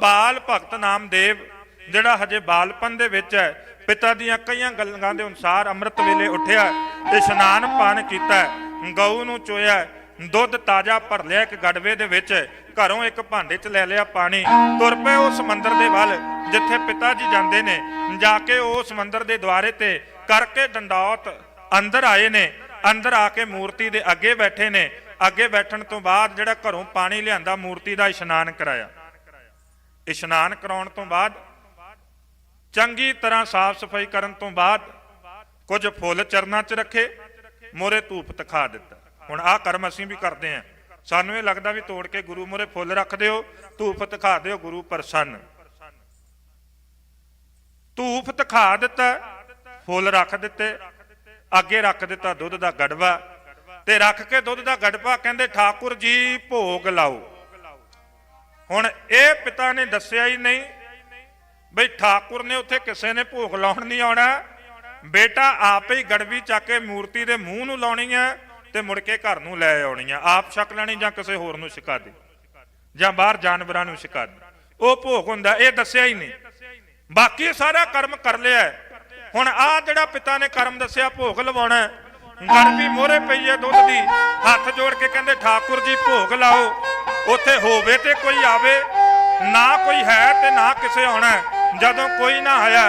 ਬਾਲ ਭਗਤ ਨਾਮਦੇਵ ਜਿਹੜਾ ਹਜੇ ਬਾਲਪਨ ਦੇ ਵਿੱਚ ਹੈ। ਪਿਤਾ ਦੀਆਂ ਕਈਆਂ ਗੱਲਾਂ ਦੇ ਅਨੁਸਾਰ ਅੰਮ੍ਰਿਤ ਵੇਲੇ ਉੱਠਿਆ ਤੇ ਇਸ਼ਨਾਨ ਪਾਨ ਕੀਤਾ। ਗਊ ਨੂੰ ਚੋਇਆ, ਦੁੱਧ ਤਾਜ਼ਾ ਭਰ ਲਿਆ ਇੱਕ ਗੜਵੇ ਦੇ ਵਿੱਚ, ਘਰੋਂ ਇੱਕ ਭਾਂਡੇ 'ਚ ਲੈ ਲਿਆ ਪਾਣੀ। ਤੁਰ ਪਏ ਉਸ ਸਮੁੰਦਰ ਦੇ ਵੱਲ, ਜਿੱਥੇ ਪਿਤਾ ਜੀ ਜਾਂਦੇ ਨੇ। ਜਾ ਕੇ ਉਹ ਸਮੁੰਦਰ ਦੇ ਦੁਆਰੇ ਤੇ ਕਰਕੇ ਡੰਡੌਤ ਅੰਦਰ ਆਏ ਨੇ। ਅੰਦਰ ਆ ਕੇ ਮੂਰਤੀ ਦੇ ਅੱਗੇ ਬੈਠੇ ਨੇ। ਅੱਗੇ ਬੈਠਣ ਤੋਂ ਬਾਅਦ ਜਿਹੜਾ ਘਰੋਂ ਪਾਣੀ ਲਿਆਂਦਾ, ਮੂਰਤੀ ਦਾ ਇਸ਼ਨਾਨ ਕਰਾਇਆ। ਇਸ਼ਨਾਨ ਕਰਾਉਣ ਤੋਂ ਬਾਅਦ, ਚੰਗੀ ਤਰ੍ਹਾਂ ਸਾਫ਼ ਸਫ਼ਾਈ ਕਰਨ ਤੋਂ ਬਾਅਦ, ਕੁਝ ਫੁੱਲ ਚਰਨਾਂ 'ਚ ਰੱਖੇ, ਮੋਰੇ ਧੂਪ ਤਖਾ ਦਿੱਤਾ। ਹੁਣ ਆਹ ਕਰਮ ਅਸੀਂ ਵੀ ਕਰਦੇ ਆਂ ਸਾਨੂੰ ਇਹ ਲੱਗਦਾ ਵੀ ਤੋੜ ਕੇ ਗੁਰੂ ਮੋਰੇ ਫੁੱਲ ਰੱਖ ਦਿਓ, ਧੂਪ ਤਖਾ ਦਿਓ ਗੁਰੂ ਪ੍ਰਸੰਨ। ਧੂਪ ਤਖਾ ਦਿੱਤਾ, ਫੁੱਲ ਰੱਖ ਦਿੱਤੇ, ਅੱਗੇ ਰੱਖ ਦਿੱਤਾ ਦੁੱਧ ਦਾ ਗੜਵਾ ਤੇ ਰੱਖ ਕੇ ਦੁੱਧ ਦਾ ਗੜਵਾ ਕਹਿੰਦੇ, ਠਾਕੁਰ ਜੀ, ਭੋਗ ਲਾਓ। ਹੁਣ ਇਹ ਪਿਤਾ ਨੇ ਦੱਸਿਆ ਹੀ ਨਹੀਂ ਬਈ ਠਾਕੁਰ ਨੇ ਉੱਥੇ ਕਿਸੇ ਨੇ ਭੋਗ ਲਾਉਣ ਨਹੀਂ ਆਉਣਾ। ਬੇਟਾ ਆਪੇ ਹੀ ਗੜਵੀ ਚੱਕ ਕੇ ਮੂਰਤੀ ਦੇ ਮੂੰਹ ਨੂੰ ਲਾਉਣੀ ਹੈ ਤੇ ਮੁੜ ਕੇ ਘਰ ਨੂੰ ਲੈ ਆਉਣੀ ਆ। ਆਪ ਛਕ ਲੈਣੀ ਜਾਂ ਕਿਸੇ ਹੋਰ ਨੂੰ ਛਕਾ ਦੇ ਜਾਂ ਬਾਹਰ ਜਾਨਵਰਾਂ ਨੂੰ ਛਕਾ ਦੇ। ਉਹ ਭੋਗ ਹੁੰਦਾ, ਇਹ ਦੱਸਿਆ ਹੀ ਨਹੀਂ। ਬਾਕੀ ਸਾਰਾ ਕਰਮ ਕਰ ਲਿਆ ਹੁਣ ਆ ਜਿਹੜਾ ਪਿਤਾ ਨੇ ਕਰਮ ਦੱਸਿਆ, ਭੋਗ ਲਵਾਉਣਾ ਹੈ। ਗੜਵੀ ਮੋਹਰੇ ਪਈ ਹੈ ਦੁੱਧ ਦੀ, ਹੱਥ ਜੋੜ ਕੇ ਕਹਿੰਦੇ, ਠਾਕੁਰ ਜੀ, ਭੋਗ ਲਾਓ। ਉੱਥੇ ਹੋਵੇ ਤੇ ਕੋਈ ਆਵੇ, ਨਾ ਕੋਈ ਹੈ ਤੇ ਨਾ ਕਿਸੇ ਆਉਣਾ ਜਦੋਂ ਕੋਈ ਨਾ ਆਇਆ,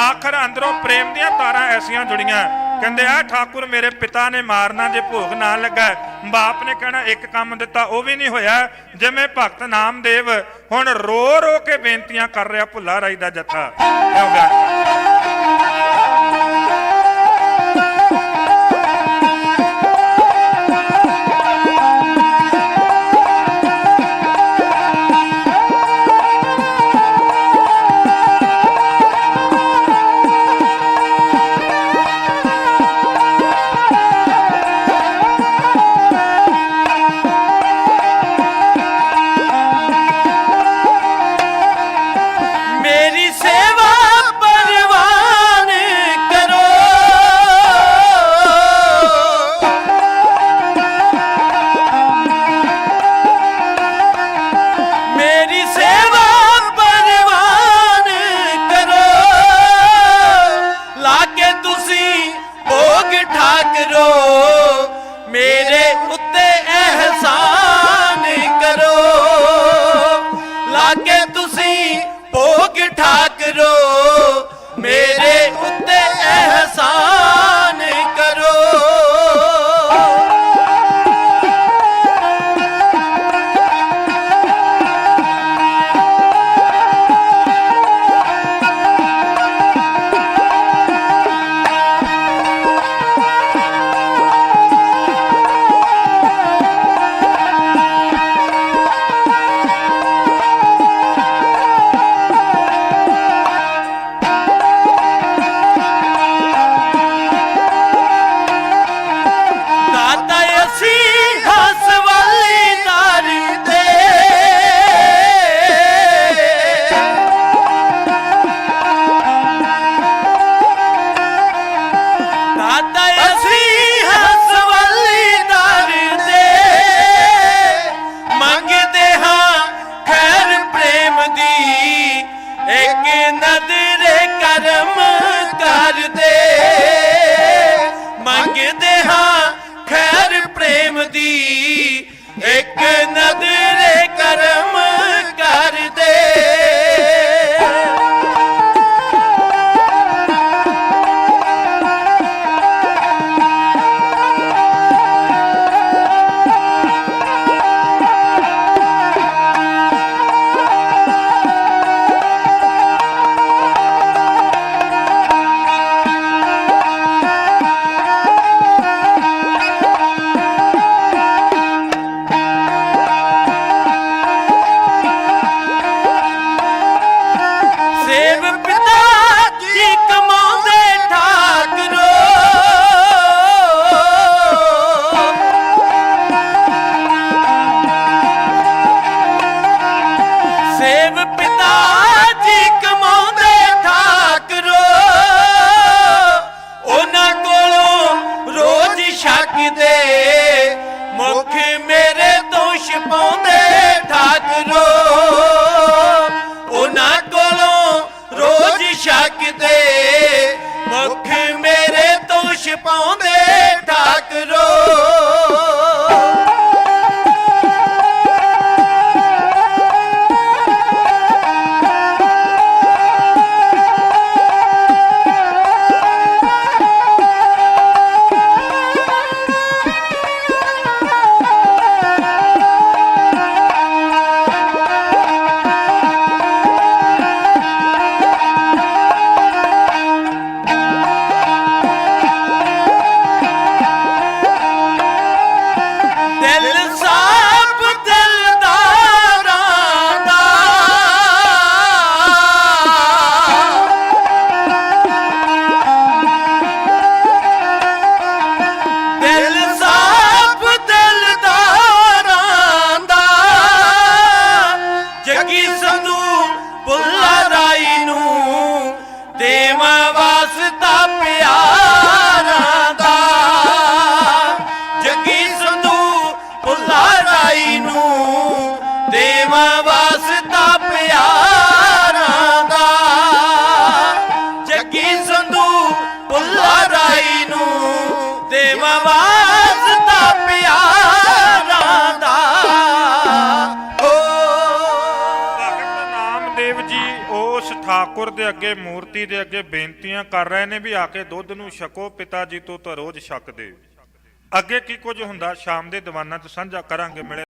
ਆਖਰ ਅੰਦਰੋਂ ਪ੍ਰੇਮ ਦੀਆਂ ਤਾਰਾਂ ਐਸੀਆਂ ਜੁੜੀਆਂ। ਕਹਿੰਦੇ ਆ ਠਾਕੁਰ, ਮੇਰੇ ਪਿਤਾ ਨੇ ਮਾਰਨਾ ਜੇ ਭੋਗ ਨਾ ਲੱਗਾ ਬਾਪ ਨੇ ਕਹਿਣਾ, ਇੱਕ ਕੰਮ ਦਿੱਤਾ, ਉਹ ਵੀ ਨਹੀਂ ਹੋਇਆ। ਜਿਵੇਂ ਭਗਤ ਨਾਮਦੇਵ, ਹੁਣ ਰੋ ਰੋ ਕੇ ਬੇਨਤੀਆਂ ਕਰ ਰਿਹਾ ਭੁੱਲਾ ਰਾਈ ਦਾ ਜਥਾ। ਇਹ ਬਿਆਨ ਕਰ ਇੱਕ ਨਦਰ ਕਰਮ ਕਰਦੇ। ਮੰਗਦੇ ਹਾਂ ਖੈਰ ਪ੍ਰੇਮ ਦੀ। ਇੱਕ ਨਦਰ ਸ਼ੱਕਦੇ ਮੁਖ ਮੇਰੇ ਤੋਂ ਛਪਾਉਂਦੇ ਠਾਕਰੋ 知道。ਉਸ ਠਾਕੁਰ ਦੇ ਅੱਗੇ, ਮੂਰਤੀ ਦੇ ਅੱਗੇ ਬੇਨਤੀਆਂ ਕਰ ਰਹੇ ਨੇ ਵੀ ਆ ਕੇ ਦੁੱਧ ਨੂੰ ਛਕੋ, ਪਿਤਾ ਜੀ ਤੋਂ ਤਾਂ ਰੋਜ਼ ਛਕਦੇ। ਅੱਗੇ ਕੀ ਕੁਝ ਹੁੰਦਾ? ਸ਼ਾਮ ਦੇ ਦੀਵਾਨਾਂ 'ਚ ਸਾਂਝਾ ਕਰਾਂਗੇ, ਮਿਲੇ